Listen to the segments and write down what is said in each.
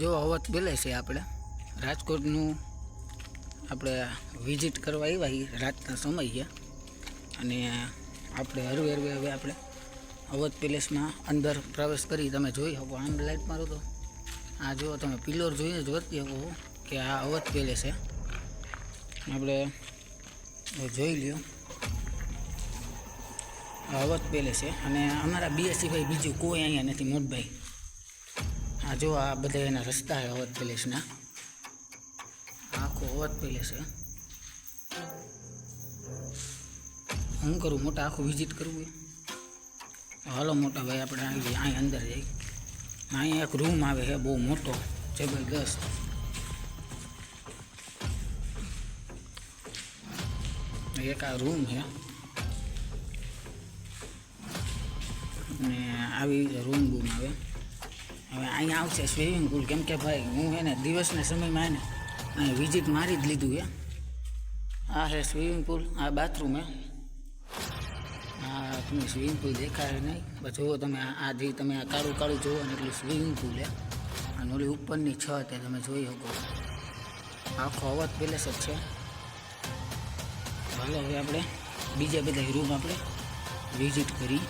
જો અવધ બોલે છે આપણે. રાજકોટનું આપણે વિઝિટ કરવા આવ્યા રાતના સમયે અને આપણે હરવે હરવે હવે આપણે અવધ પેલેસમાં અંદર પ્રવેશ કરી તમે જોઈ શકો. આમ લાઈટ મારો તો. આ જો તમે પિલોર જોઈને જોતી શકો કે આ અવધ પેલેસ છે. આપણે જોઈ લ્યો. અવધ પેલેસ છે. અને અમારા બીએસસી ભાઈ બીજું કોઈ અહીંયા નથી, મોટભાઈ. આ જો આ બધા એના રસ્તા છે અવધ પેલેસના. આખો અવધ પેલેસ છે. હું કરું મોટા આખું વિઝિટ કરવું હાલો મોટા ભાઈ, આપણે આવી અહીં અંદર જઈ. અહીંયા એક રૂમ આવે છે, બહુ મોટો, જબરદસ્ત. એક આ રૂમ છે. ને આવી રૂમ બૂમ આવે. હવે અહીંયા આવશે સ્વિમિંગ પુલ કેમ કે ભાઈ, હું એને દિવસના સમયમાં એને અહીં વિઝિટ મારી જ લીધું છે આ છે સ્વિમિંગ પુલ આ બાથરૂમ હે. આ તમે સ્વિમિંગ પુલ દેખાય નહીં. બસ જુઓ તમે આ જે તમે આ કાળું કાળું જુઓ ને એટલું સ્વિમિંગ પુલ હે. અને ઓલી ઉપરની છત એ તમે જોઈ શકો. આખો અવાજ પેલેસ જ છે. હાલો, હવે આપણે બીજા બધા રૂમ આપણે વિઝિટ કરી.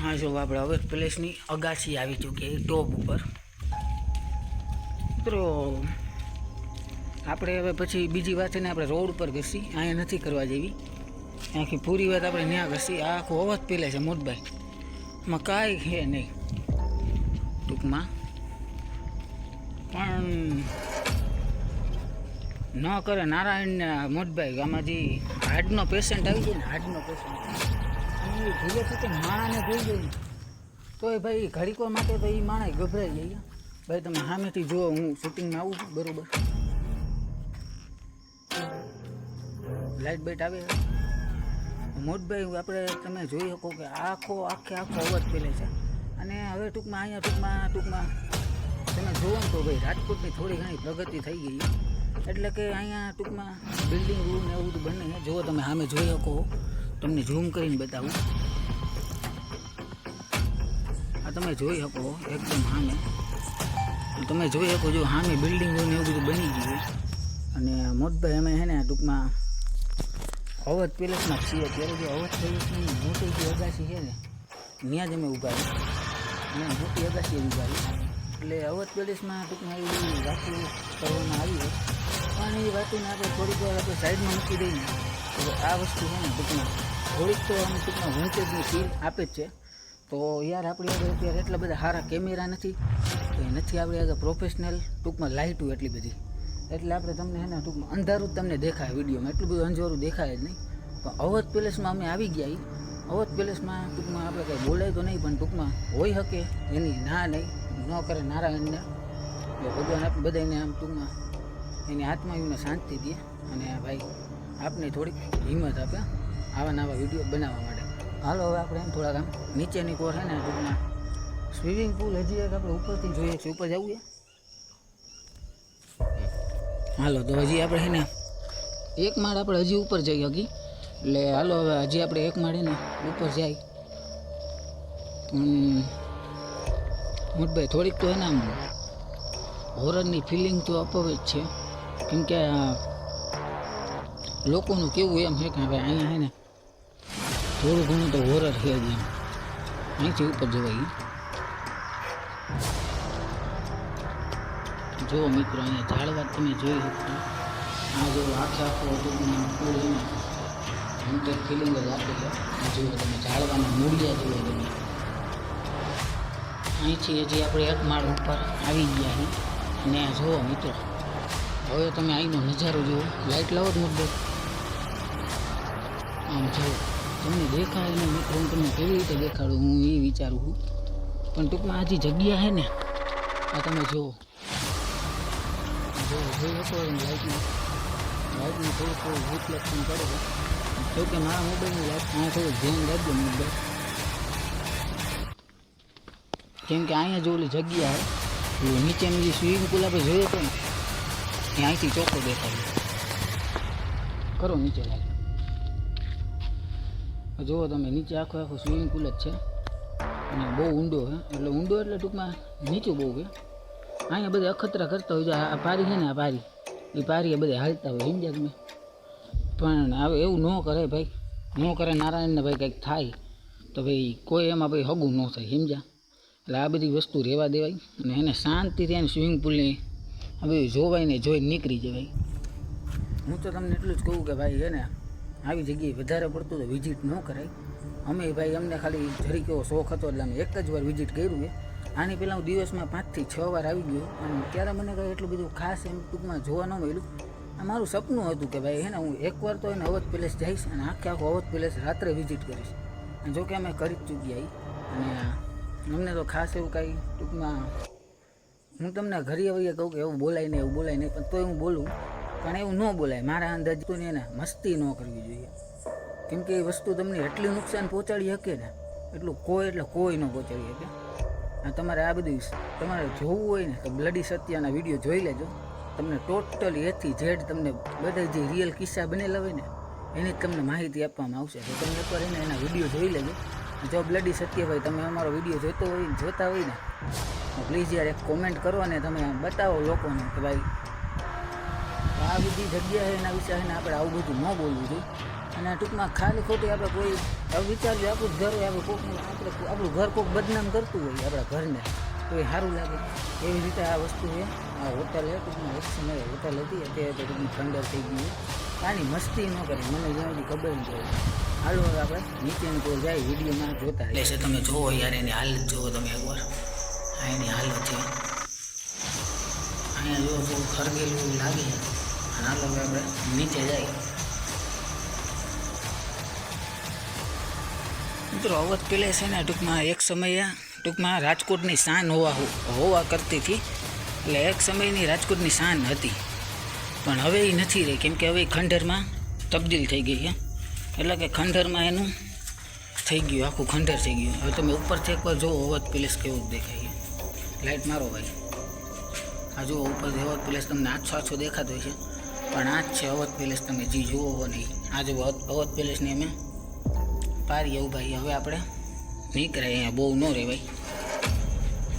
હા, જો આપણે હવે પેલેસની અગાસી આવી ચૂકી ટોપ ઉપર. મિત્રો આપણે હવે પછી બીજી વાત છે ને, આપણે રોડ ઉપર ઘસી અહીંયા નથી કરવા જેવી. આખી પૂરી વાત આપણે ત્યાં ઘસી આ આખો અવાજ પેલે છે મોટભાઈ. એમાં કાંઈ છે નહીં, ટૂંકમાં. પણ ન કરે નારાયણને મોટભાઈ, આમાં જે હાર્ટનો પેશન્ટ આવી જાય ને હાર્ટનો પેશન્ટ એ ધીરેથી તે માણસને જોઈ તો એ ભાઈ ઘડીકો માટે તો એ માણસ ગભરાઈ જાય. ભાઈ તમે સામેથી જુઓ, હું શૂટિંગમાં આવું છું, બરોબર? લાઇટ બાઇટ આવે. મોટભાઈ આપણે તમે જોઈ શકો કે આખો, આખે, આખો અવાજ પેલે છે. અને હવે ટૂંકમાં, અહીંયા ટૂંકમાં ટૂંકમાં, તમે જુઓ ને તો ભાઈ રાજકોટની થોડી ઘણી પ્રગતિ થઈ ગઈ. એટલે કે અહીંયા ટૂંકમાં બિલ્ડિંગ રૂમ ને એવું બધું બને છે જુઓ તમે સામે જોઈ શકો. તમને ઝૂમ કરીને બતાવું. આ તમે જોઈ શકો એકદમ સામે. તમે જોઈ શકો જો સામે બિલ્ડિંગો ને એવું બધું બની ગયું અને મોટભાઈ અમે છે ને ટૂંકમાં અવધ પેલેસમાં છીએ ત્યારે જે અવધ પેલેસની મોટી જે અગાસી છે ને ત્યાં જ અમે છીએ. અને મોટી અગાસી છીએ. એટલે અવધ પેલેસમાં ટૂંકમાં એવી વાતો કરવામાં આવી હોય. પણ એ વાતોને આપણે થોડીક વાર આપણે સાઈડમાં મૂકી દઈએ. તો આ વસ્તુ છે ને ટૂંકમાં થોડીક તો આમ ટૂંકમાં વોન્ટેડની ફીલ આપે જ છે. તો યાર આપણી આગળ અત્યારે એટલા બધા સારા કેમેરા નથી કે નથી આપણી આગળ પ્રોફેશનલ, ટૂંકમાં લાઇટું એટલી બધી. એટલે આપણે તમને એના ટૂંકમાં અંધારું જ તમને દેખાય વિડીયોમાં. એટલું બધું અંજવારું દેખાય જ નહીં. પણ અવધ પેલેસમાં અમે આવી ગયા. અવધ પેલેસમાં ટૂંકમાં આપણે કંઈ બોલાય તો નહીં, પણ ટૂંકમાં હોઈ શકે એની ના નહીં, ન કરે નારાયણને. એટલે ભગવાન આપણે બધાને આમ ટૂંકમાં એની આત્માયુને શાંતિ દે. અને ભાઈ આપને થોડીક હિંમત આપે. આવા નવા વીડિયો બનાવવા માટે. હાલો, હવે આપણે એમ થોડાક આમ નીચેની કોર છે ને, ટૂંકમાં સ્વિમિંગ પુલ હજી એક આપણે ઉપરથી જોઈએ છીએ, ઉપર જવું છે? હાલો, તો હજી આપણે છે ને, એક માળ આપણે હજી ઉપર જઈ હકી એટલે હાલો, હવે હજી આપણે એક માળે ને, ઉપર જાય. મોટભાઈ, થોડીક તો એના હોરરની ફિલિંગ તો અપાવે જ છે. કેમ કે લોકોનું કેવું એમ છે કે હવે અહીંયા છે ને થોડું ઘણું તો હોરર છે જ અહીંથી ઉપર જવાય. જો મિત્રો, અહીંયા ઝાડવા તમે જોઈ શકો. આ જો આખે આખો ટૂંકમાં ફૂલ છે તો ફિલિંગ જ આપે છે. જુઓ તમે, ઝાડવાના મૂળિયા જુઓ તમે. અહીંથી હજી આપણે એક માળ ઉપર આવી ગયા છીએ. અને જુઓ મિત્રો, હવે તમે અહીંનો નજારો જુઓ. લાઇટ લાવો જ મુદ્દો. આમ જુઓ. તમને દેખાય ને મિત્રો હું તમને કેવી રીતે દેખાડું, હું એ વિચારું છું. પણ ટૂંકમાં આ જે જગ્યા છે ને, આ તમે જુઓ. જો જોઈ શકો એમ લાઇટનું લાઇટનું થોડું થોડું રિફ્લેક્શન કરે છે. જો કે મારા મોબાઈલની લાઇટ અહીંયા થોડું ધ્યાન રાખજો મોબાઈલ કેમ કે અહીંયા જો ઓલી જગ્યા છે નીચેની જે સ્વિમિંગ પુલ આપણે જોયો હતો ને, એ અહીંથી ચોખ્ખો દેખાય કરો નીચે લાગે જુઓ તમે, નીચે આખો આખો સ્વિમિંગ પુલ જ છે. અને બહુ ઊંડો છે એટલે ઊંડો એટલે ટૂંકમાં નીચું બહુ છે અહીંયા બધા અખતરા કરતા હોય છે. આ પારી છે ને, આ પારી. એ પારી એ બધા હાલતા હોય સમજ્યા તમે પણ હવે એવું ન કરે ભાઈ. ન કરે નારાયણને ભાઈ કંઈક થાય, તો ભાઈ કોઈ એમાં ભાઈ હગું ન થાય, સમજ્યા? એટલે આ બધી વસ્તુ રહેવા દેવાય. અને એને શાંતિથી એને સ્વિમિંગ પુલની હવે જોવાય ને જોઈ નીકળી જવાય. હું તો તમને એટલું જ કહું કે ભાઈ છે ને આવી જગ્યાએ વધારે પડતું તો વિઝિટ ન કરાય. અમે ભાઈ અમને ખાલી જરી કેવો શોખ હતો એટલે અમે એક જ વાર વિઝિટ કર્યું એ. આની પહેલાં હું દિવસમાં પાંચથી છ વાર આવી ગયો. અને ત્યારે મને કંઈ એટલું બધું ખાસ એમ ટૂંકમાં જોવા ન મળ્યું. આ મારું સપનું હતું કે ભાઈ હે હું એકવાર તો એને અવધ પેલેસ જઈશ અને આખે આખું અવધ પેલેસ રાત્રે વિઝિટ કરીશ. અને જોકે અમે કરી જ ચૂક્યા. અને અમને તો ખાસ એવું કાંઈ ટૂંકમાં હું તમને ઘરે વઈએ કહું કે એવું બોલાય નહીં એવું બોલાય નહીં, પણ તોય હું બોલું. પણ એવું ન બોલાય. મારા અંદાજ તો એને મસ્તી ન કરવી જોઈએ. કેમ કે એ વસ્તુ તમને એટલું નુકસાન પહોંચાડી શકે ને, એટલું કોઈ, એટલે કોઈ ન પહોંચાડી શકે. અને તમારે આ બધું તમારે જોવું હોય ને, તો બ્લડી સત્યાના વીડિયો જોઈ લેજો. તમને ટોટલી એથી ઝેડ તમને બધા જે રિયલ કિસ્સા બનેલા હોય ને, એની જ તમને માહિતી આપવામાં આવશે. તો તમે એકવાર એને એના વીડિયો જોઈ લેજો. જો બ્લડી સત્યભાઈ તમે અમારો વીડિયો જોતો હોય જોતા હોય ને પ્લીઝ યાર એક કોમેન્ટ કરો ને તમે બતાવો લોકોને કે ભાઈ આ બધી જગ્યાએ એના વિશે આપણે આવું બધું ન બોલવું જોઈએ. અને ટૂંકમાં ખાલી ખોટી આપણે કોઈ, હવે વિચારજો આપણું ઘર હોય, આપણે કોક આપણે આપણું ઘર કોઈક બદનામ કરતું હોય આપણા ઘરને, તો એ સારું લાગે. એવી રીતે આ વસ્તુ છે. આ હોટલ છે, ટૂંકમાં એક સમયે હોટલ હતી, અત્યારે તો ટૂંકમાં ખંડર થઈ ગયું કાંઈ મસ્તી ન કરી, મને જ્યાં સુધી ખબર ન પડે. હાલો હવે આપણે નીચેની કોઈ જાય, વિડીયોમાં જોતા એટલે છે તમે જોવો યાર એની હાલત જોવો તમે એકવાર. આ એની હાલત છે. અહીંયા જો બહુ ખરગેલું લાગે. હાલો હવે આપણે નીચે જાય. મિત્રો, અવધ પેલેસ છે ને, ટૂંકમાં એક સમયે, ટૂંકમાં રાજકોટની શાન હોવા હોવા કરતી હતી. એટલે એક સમયની રાજકોટની શાન હતી. પણ હવે એ નથી રહી. કેમ કે હવે ખંડરમાં તબદીલ થઈ ગઈ છે. એટલે કે ખંડરમાં એનું થઈ ગયું, આખું ખંડર થઈ ગયું. હવે તમે ઉપરથી એકવાર જુઓ, અવધ પેલેસ કેવું દેખાય લાઇટ મારો ભાઈ. આ જુઓ, ઉપરથી અવધ પેલેસ તમને આછો આછો દેખાતો હોય છે. પણ આ જ છે અવધ પેલેસ, તમે જે જુઓ નહીં. આ જુઓ અવધ પેલેસની અમે પારી એવું ભાઈ હવે આપણે નીકળાય અહીંયા. બહુ ન રહેવાય.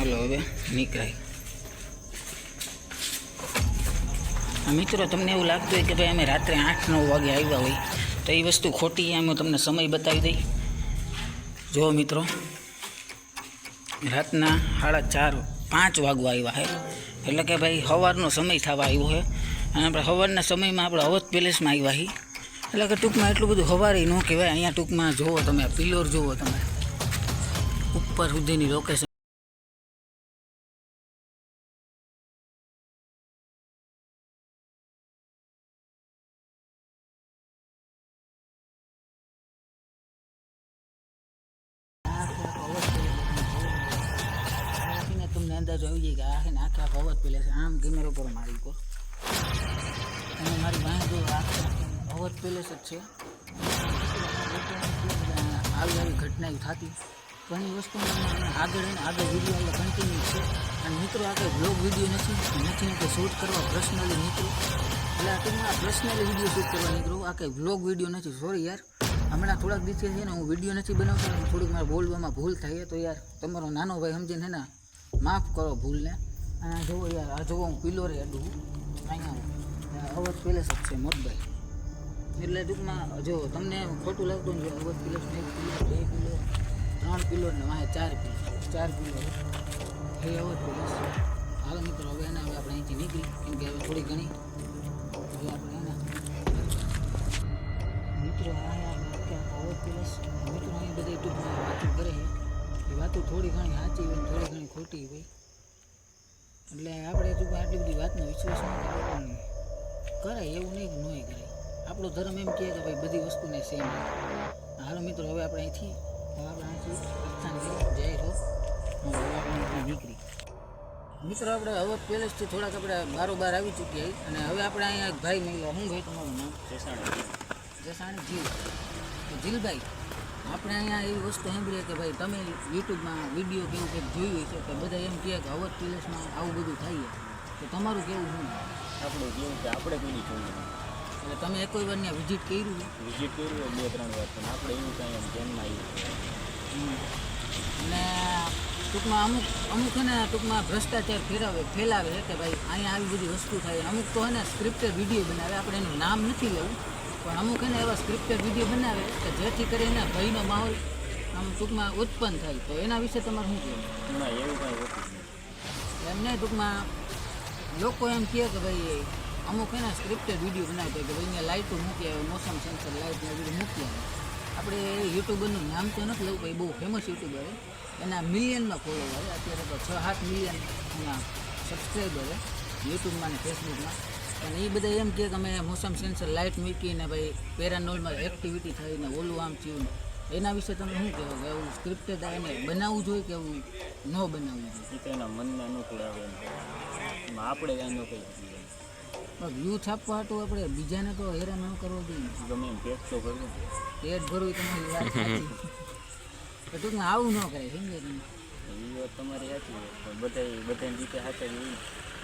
હલો, હવે નીકળાય. મિત્રો, તમને એવું લાગતું હોય કે ભાઈ અમે રાત્રે આઠ, નવ વાગે આવ્યા હોય, તો એ વસ્તુ ખોટી. અમે તમને સમય બતાવી દઈ. જો મિત્રો, રાતના સાડા ચાર, પાંચ વાગવા આવ્યા છે એટલે કે ભાઈ સવારનો સમય થવા આવ્યો છે આપણે સવારના સમયમાં આપણે અવધ પેલેસમાં આવ્યા હી એટલે કે ટૂંકમાં એટલું બધું હવારે ન કહેવાય અહીંયા ટૂંકમાં જુઓ તમે પિલોર જુઓ તમે ઉપર સુધીની લોકેશન તમને અંદાજો આવી જાય કે આ છે ને આખે આખો અવધ પેલેસ આમ કેમેરો પર મારી કો અને મારી પાસે જો આખે પેલેસ જ છે. આવી આવી ઘટનાઓ થતી. ઘણી વસ્તુ આગળ અને આગળ વીડિયો એટલે કન્ટિન્યુ છે. અને મિત્રો આગળ બ્લોગ વીડિયો નથી? નથી કે શૂટ કરવા પર્સનલી મિત્રો. એટલે આ ટૂંકમાં પર્સનલી વીડિયો શૂટ કરવા નીકળું આ કંઈ બ્લોગ વીડિયો નથી. સોરી યાર. હમણાં થોડાક દિવસે છે ને હું વીડિયો નથી બનાવતો થોડુંક મારે બોલવામાં ભૂલ થાય તો યાર, તમારો નાનો ભાઈ સમજીને ને માફ કરો ભૂલને. અને જુઓ યાર, આ જુઓ હું પિલ્લો રે અડું. અહીંયા અવધ પેલેસ જ છે, મોટભાઈ. એટલે ટૂંકમાં, જો તમને ખોટું લાગતું હોય અવધ પેલેસ એક કિલો, બે કિલો, ત્રણ કિલો ને વાંહે ચાર કિલો ચાર કિલો. એ અવધ પેલેસ હાલ મિત્રો, હવે એને હવે આપણે અહીંથી નીકળી, કેમ કે હવે થોડી ઘણી. હવે આપણે એના મિત્રો અહીંયા અવધ પેલેસ મિત્રો અહીં બધી ટૂંકમાં વાતો કરે એ વાતો થોડી ઘણી સાચી હોય થોડી ઘણી ખોટી હોય. એટલે આપણે હજુ આટલી બધી વાતનો વિશ્વાસ ન પણ કરાય એવું નહીં નહીં કરાય. આપણો ધર્મ એમ કહે કે ભાઈ બધી વસ્તુને સેમ હાલો મિત્રો હવે આપણે અહીંથી હવે આપણે અહીંથી પ્રસ્થાન કરી હવે આપણે નીકળી. મિત્રો આપણે હવે પેલેસથી થોડાક આપણે બારોબાર આવી ચૂક્યા અને હવે આપણે અહીંયા એક ભાઈ મળ્યો. હું ભાઈ તમારું નામ? જસાણી. જીલ. જીલભાઈ. આપણે અહીંયા એવી વસ્તુ સાંભળીએ કે ભાઈ તમે યુટ્યુબમાં વીડિયો કેવું કંઈક જોયું છે કે બધા એમ કહે કે અવધ પેલેસમાં આવું બધું થાય તો તમારું કેવું શું? આપણું કેવું કે આપણે કોઈ જોયું એટલે તમે એક વાર ત્યાં વિઝિટ કર્યું વિઝિટ કર્યું બે ત્રણ વાર પણ આપણે એવું કાંઈ એમ ધ્યાનમાં આવ્યું. અને ટૂંકમાં અમુક અમુક ને ટૂંકમાં ભ્રષ્ટાચાર ફેરાવે ફેલાવે છે કે ભાઈ અહીંયા આવી બધી વસ્તુ થાય. અમુક તો હે ને સ્ક્રિપ્ટેડ વીડિયો બનાવે. આપણે એનું નામ નથી લેવું. પણ અમુક એને એવા સ્ક્રિપ્ટેડ વીડિયો બનાવે કે જેથી કરીને ભયનો માહોલ આમ ટૂંકમાં ઉત્પન્ન થાય. તો એના વિશે તમારે શું કહેવું? ના એવું કાંઈ હોતું એમને ટૂંકમાં લોકો એમ કહે કે ભાઈ અમુક એના સ્ક્રિપ્ટેડ વીડિયો બનાવે કે ભાઈ અહીંયા લાઇટો મૂકી આવે મોસમ સેન્સર લાઇટ વીડિયો મૂકી આવે. આપણે એ યુટ્યુબરનું નામ તો નથી લઉં ભાઈ બહુ ફેમસ યુટ્યુબર છે. એના મિલિયનમાં ફોલોવર અત્યારે તો છ સાત મિલિયન એના સબસ્ક્રાઈબર યુટ્યુબમાં ને ફેસબુકમાં પણ એ બધા એમ કે અમે મોસમ સેન્સર લાઇટ મૂકીને ભાઈ પેરાનોલમાં એક્ટિવિટી થઈને ઓલું આમ થયું ને. એના વિશે તમે શું કહેવો? કે એવું સ્ક્રિપ્ટેડ એને બનાવવું જોઈએ કે એવું ન બનાવવું જોઈએ? એ તો એના મનને અનુકૂળ આવે એમ. આપણે એનો પણ વ્યૂ છાપવા હતું આપણે બીજાને તો હેરાન ન કરવો જોઈએ. ગમે એમ પેટ તો ભરવું પેટ ભરવું તમારી વાત સાચી. ટૂંકમાં આવું ન કરે સમજે તમે? એ વાત તમારી સાચી બધા બધાની રીતે સાચા એવી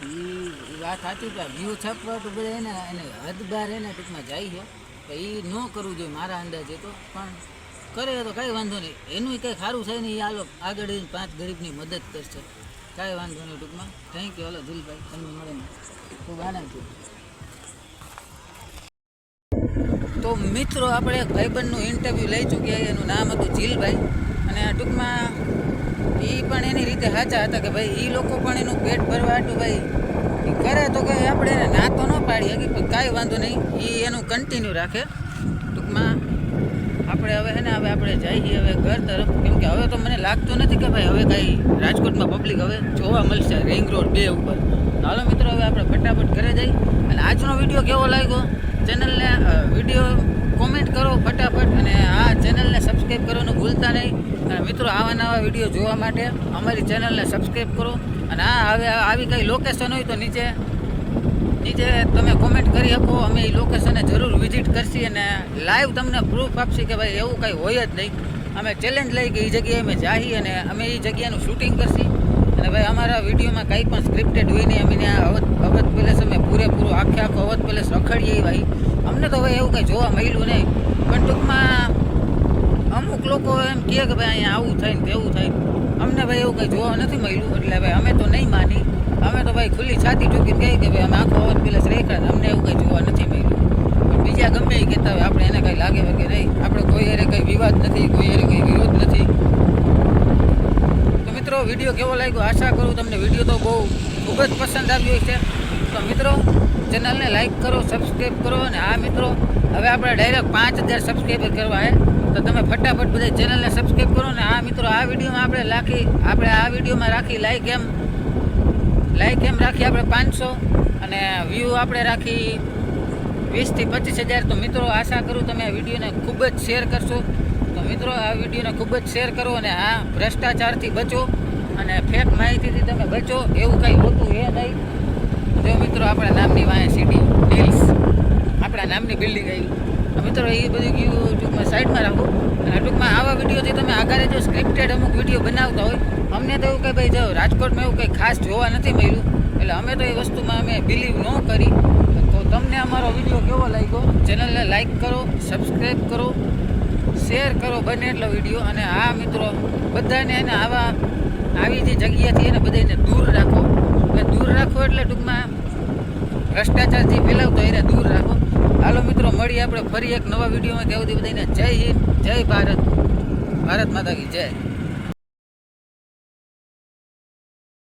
એ વાત સાચી કે વ્યૂ છાપવા તો બધા એને એને હદ એને ટૂંકમાં જાય છે. તો એ ન કરવું જોઈએ મારા અંદાજે તો. પણ કરે તો કાંઈ વાંધો નહીં. એનું કંઈ સારું થાય નહીં. એ આલો આગળ પાંચ ગરીબની મદદ કરશે. કાંઈ વાંધો નહીં ટૂંકમાં. થેન્ક યુ હલો, દિલભાઈ, તમને મળે ખૂબ આનંદ થયો. તો મિત્રો, આપણે એક ભાઈબંધનું ઇન્ટરવ્યૂ લઈ ચૂક્યા એનું નામ હતું જીલભાઈ. અને ટૂંકમાં એ પણ એની રીતે સાચા હતા કે ભાઈ એ લોકો પણ એનું પેટ ભરવા હતું ભાઈ. કરે તો કંઈ, આપણે એને ના તો ન પાડી શકીએ કાંઈ વાંધો નહીં. એ એનું કન્ટિન્યુ રાખે. ટૂંકમાં આપણે હવે ને, હવે આપણે જઈએ હવે ઘર તરફ. કેમ કે હવે તો મને લાગતું નથી કે ભાઈ, હવે કાંઈ રાજકોટમાં પબ્લિક હવે જોવા મળશે રિંગ રોડ બે ઉપર. હાલો મિત્રો, હવે આપણે ફટાફટ ઘરે જઈ. અને આજનો વીડિયો કેવો લાગ્યો? ચેનલને વીડિયો કોમેન્ટ કરો ફટાફટ. અને આ ચેનલને સબસ્ક્રાઈબ કરવાનું ભૂલતા નહીં. અને મિત્રો આવા નવા વીડિયો જોવા માટે અમારી ચેનલને સબસ્ક્રાઈબ કરો. અને આ હવે આવી કંઈ લોકેશન હોય તો નીચે નીચે તમે કોમેન્ટ કરી શકો. અમે એ લોકેશને જરૂર વિઝિટ કરશી અને લાઈવ તમને પ્રૂફ આપશી કે ભાઈ એવું કંઈ હોય જ નહીં. અમે ચેલેન્જ લઈ કે એ જગ્યાએ અમે જાહી અને અમે એ જગ્યાનું શૂટિંગ કરશી. અને ભાઈ અમારા વિડીયોમાં કંઈ પણ સ્ક્રિપ્ટેડ હોય નહીં. અમે ત્યાં અવધ પેલેસ અમે પૂરેપૂરું આખે આખો અવધ પેલેસ રખડીએ ભાઈ અમને તો હવે એવું કંઈ જોવા મળ્યું નહીં. પણ ટૂંકમાં અમુક લોકો એમ કહે કે ભાઈ અહીંયા આવું થાય ને તેવું થાય અમને ભાઈ એવું કંઈ જોવા નથી મળ્યું. એટલે ભાઈ અમે તો નહીં માની. અમે તો ભાઈ ખુલ્લી છાતી ઠોકીને કહીએ કે ભાઈ અમે આખો અવધ પેલા રેખા અમને એવું કંઈ જોવા નથી મળ્યું. પણ બીજા ગમે એ કહેતા હોય, આપણે એને કંઈ લાગે કે નહીં. આપણે કોઈ હારે કંઈ વિવાદ નથી, કોઈ હારે કંઈ વિરોધ નથી. તો મિત્રો, વીડિયો કેવો લાગ્યો? આશા કરું તમને વીડિયો તો બહુ ખૂબ જ પસંદ આવ્યો છે તો મિત્રો, ચેનલને લાઇક કરો, સબસ્ક્રાઈબ કરો અને આ મિત્રો, હવે આપણે ડાયરેક્ટ પાંચ હજાર સબસ્ક્રાઈબર કરવા હે. તો તમે ફટાફટ બધા ચેનલને સબસ્ક્રાઈબ કરો ને આ મિત્રો, આ વિડીયોમાં આપણે રાખી આપણે આ વિડીયોમાં રાખી લાઈક એમ. લાઈક એમ રાખી આપણે પાંચસો અને વ્યૂ આપણે રાખી વીસથી પચીસ હજાર. તો મિત્રો, આશા કરું તમે વિડીયોને ખૂબ જ શેર કરશો. તો મિત્રો, આ વિડીયોને ખૂબ જ શેર કરો અને આ ભ્રષ્ટાચારથી બચો અને ફેક માહિતીથી તમે બચો. એવું કંઈ હોતું એ નહીં. જો મિત્રો, આપણા નામની વાંહે સિટી હિલ્સ આપણા નામની બિલ્ડિંગ આવી. મિત્રો એ બધું ટૂંકમાં સાઈડમાં રાખો. અને ટૂંકમાં આવા વિડીયોથી તમે આગળ જો સ્ક્રિપ્ટેડ અમુક વીડિયો બનાવતા હોય, અમને તો એવું કંઈ ભાઈ જો રાજકોટમાં એવું કંઈ ખાસ જોવા નથી મળ્યું. એટલે અમે તો એ વસ્તુમાં અમે બિલીવ ન કરી. તો તમને અમારો વીડિયો કેવો લાગ્યો? ચેનલને લાઈક કરો સબસ્ક્રાઈબ કરો શેર કરો બને એટલો વીડિયો. અને આ મિત્રો, બધાને એને આવા આવી જે જગ્યાથી એને બધાને દૂર રાખો. એટલે દૂર રાખો એટલે ટૂંકમાં ભ્રષ્ટાચાર જે ફેલાવતો એને દૂર રાખો. હાલો મિત્રો, મળીએ આપણે ફરી એક નવા વિડીયોમાં. ત્યાં સુધી બધાને જય હિન્દ, જય ભારત. ભારત માતા કી જય.